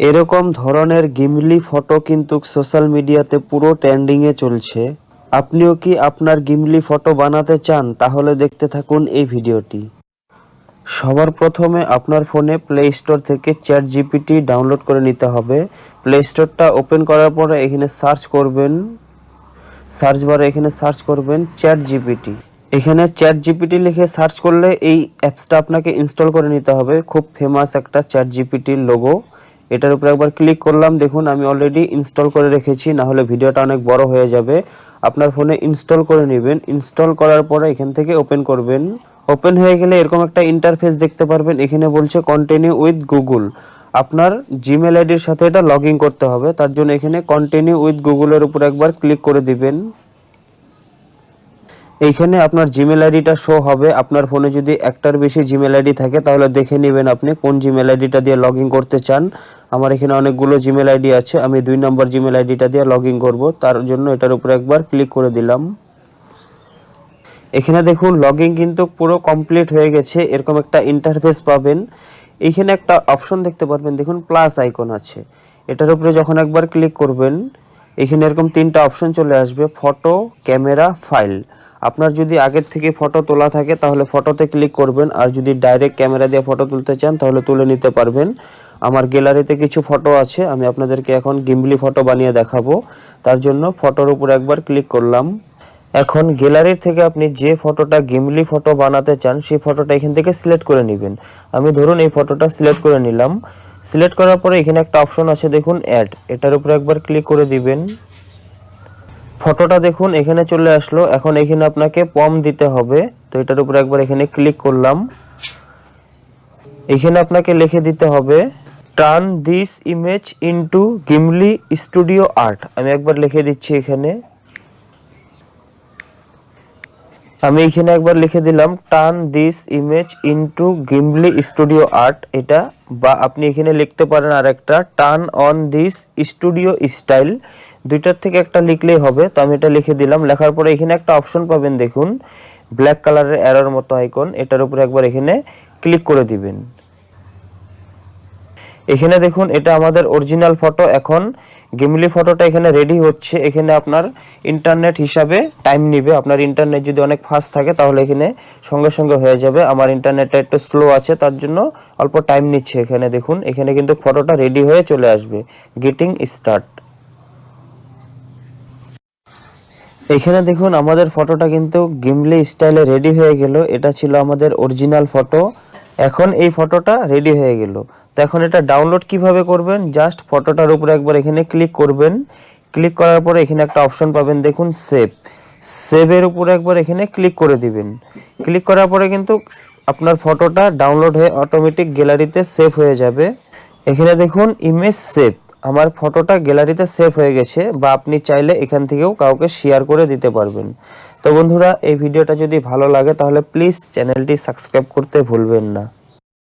এরকম ধরনের গিমলি ফটো কিন্তু সোশ্যাল মিডিয়াতে পুরো ট্রেন্ডিংয়ে চলছে। আপনিও কি আপনার গিমলি ফটো বানাতে চান? তাহলে দেখতে থাকুন এই ভিডিওটি। সবার প্রথমে আপনার ফোনে প্লে স্টোর থেকে চ্যাট জিপিটি ডাউনলোড করে নিতে হবে। প্লে স্টোরটা ওপেন করার পরে এখানে সার্চ করবেন। সার্চ বারে এখানে সার্চ করবেন চ্যাট জিপিটি এখানে চ্যাট জিপিটি লিখে সার্চ করলে এই অ্যাপসটা আপনাকে ইনস্টল করে নিতে হবে। খুব ফেমাস একটা চ্যাট জিপিটির লোগো এটার উপরে একবার ক্লিক করলাম, দেখুন আমি অলরেডি ইনস্টল করে রেখেছি না হলে ভিডিওটা অনেক বড় হয়ে যাবে। আপনার ফোনে ইনস্টল করে নেবেন। ইনস্টল করার পরে এখান থেকে ওপেন করবেন। ওপেন হয়ে গেলে এরকম একটা ইন্টারফেস দেখতে পারবেন। এখানে বলছে কন্টিনিউ উইথ গুগল আপনার জিমেল আইডির সাথে এটা লগ করতে হবে। তার জন্য এখানে কন্টিনিউ উইথ গুগলের উপর একবার ক্লিক করে দিবেন। এইখানে আপনার জিমেল আইডিটা শো হবে। আপনার ফোনে যদি একটার বেশি জিমেল আইডি থাকে, তাহলে দেখে নেবেন আপনি কোন জিমেল আইডিটা দিয়ে লগ করতে চান। আমার এখানে অনেকগুলো জিমেল আইডি আছে, আমি দুই নম্বর জিমেল আইডিটা দিয়ে লগ করব। তার জন্য এটার উপর একবার ক্লিক করে দিলাম। এখানে দেখুন লগইন কিন্তু পুরো কমপ্লিট হয়ে গেছে, এরকম একটা ইন্টারফেস পাবেন। এইখানে একটা অপশন দেখতে পারবেন, দেখুন প্লাস আইকন আছে। এটার উপরে যখন একবার ক্লিক করবেন, এখানে এরকম তিনটা অপশন চলে আসবে ফটো ক্যামেরা ফাইল আপনার যদি আগের থেকে ফটো তোলা থাকে, তাহলে ফটোতে ক্লিক করবেন। আর যদি ডাইরেক্ট ক্যামেরা দিয়ে ফটো তুলতে চান, তাহলে তুলে নিতে পারবেন। আমার গ্যালারিতে কিছু ফটো আছে, আমি আপনাদেরকে এখন গিম্বলি ফটো বানিয়ে দেখাবো। তার জন্য ফটোর উপর একবার ক্লিক করলাম। এখন গ্যালারির থেকে আপনি যে ফটোটা গিমলি ফটো বানাতে চান, সেই ফটোটা এখান থেকে সিলেক্ট করে নেবেন। আমি ধরুন এই ফটোটা সিলেক্ট করে নিলাম। সিলেক্ট করার পরে এখানে একটা অপশন আছে, দেখুন অ্যাড এটার উপর একবার ক্লিক করে দিবেন। ফটোটা দেখুন, এখানে চলে আসলো। এখন এখানে আপনাকে পম দিতে হবে। তো এটার উপর একবার এখানে ক্লিক করলাম। এখানে আপনাকে লিখে দিতে হবে টার্ন দিস ইমেজ ইনটু গিমলি স্টুডিও আর্ট আমি একবার লিখে দিচ্ছি এখানে। আমি এখানে একবার লিখে দিলাম টান দিস ইমেজ ইনটু গিমলি স্টুডিও আর্ট এটা বা আপনি এখানে লিখতে পারেন আরেকটা টান অন দিস স্টুডিও স্টাইল দুইটার থেকে একটা লিখলেই হবে, তো আমি এটা লিখে দিলাম, লেখার পরে এখানে একটা অপশন পাবেন দেখুন ব্ল্যাক কালারের অ্যারোর মতো আইকন এটার উপরে একবার এখানে ক্লিক করে দিবেন। এখানে দেখুন, এটা আমাদের অরিজিনাল ফটো এখন গেমলি ফটোটা এখানে রেডি হচ্ছে। এখানে আপনার ইন্টারনেট হিসাবে টাইম নিবে। আপনার ইন্টারনেট যদি অনেক ফাস্ট থাকে, তাহলে এখানে সঙ্গে সঙ্গে হয়ে যাবে। আমার ইন্টারনেটটা একটু স্লো আছে, তার জন্য অল্প টাইম নিচ্ছে এখানে। দেখুন, এখানে কিন্তু ফটোটা রেডি হয়ে চলে আসবে। গেটিং স্টার্ট এখানে দেখুন, আমাদের ফটোটা কিন্তু গিমলি স্টাইলে রেডি হয়ে গেল। এটা ছিল আমাদের অরিজিনাল ফটো এখন এই ফটোটা রেডি হয়ে গেল। তো এখন এটা ডাউনলোড কীভাবে করবেন? জাস্ট ফটোটার উপরে একবার এখানে ক্লিক করবেন। ক্লিক করার পরে এখানে একটা অপশন পাবেন, দেখুন সেভ সেভের উপরে একবার এখানে ক্লিক করে দিবেন। ক্লিক করার পরে কিন্তু আপনার ফটোটা ডাউনলোড হয়ে অটোমেটিক গ্যালারিতে সেভ হয়ে যাবে। এখানে দেখুন ইমেজ সেভ আমার ফটোটা গ্যালারিতে সেভ হয়ে গেছে বা আপনি চাইলে এখান থেকেও কাউকে শেয়ার করে দিতে পারবেন। তো বন্ধুরা, এই ভিডিওটা যদি ভালো লাগে তাহলে প্লিজ চ্যানেলটি সাবস্ক্রাইব করতে ভুলবেন না।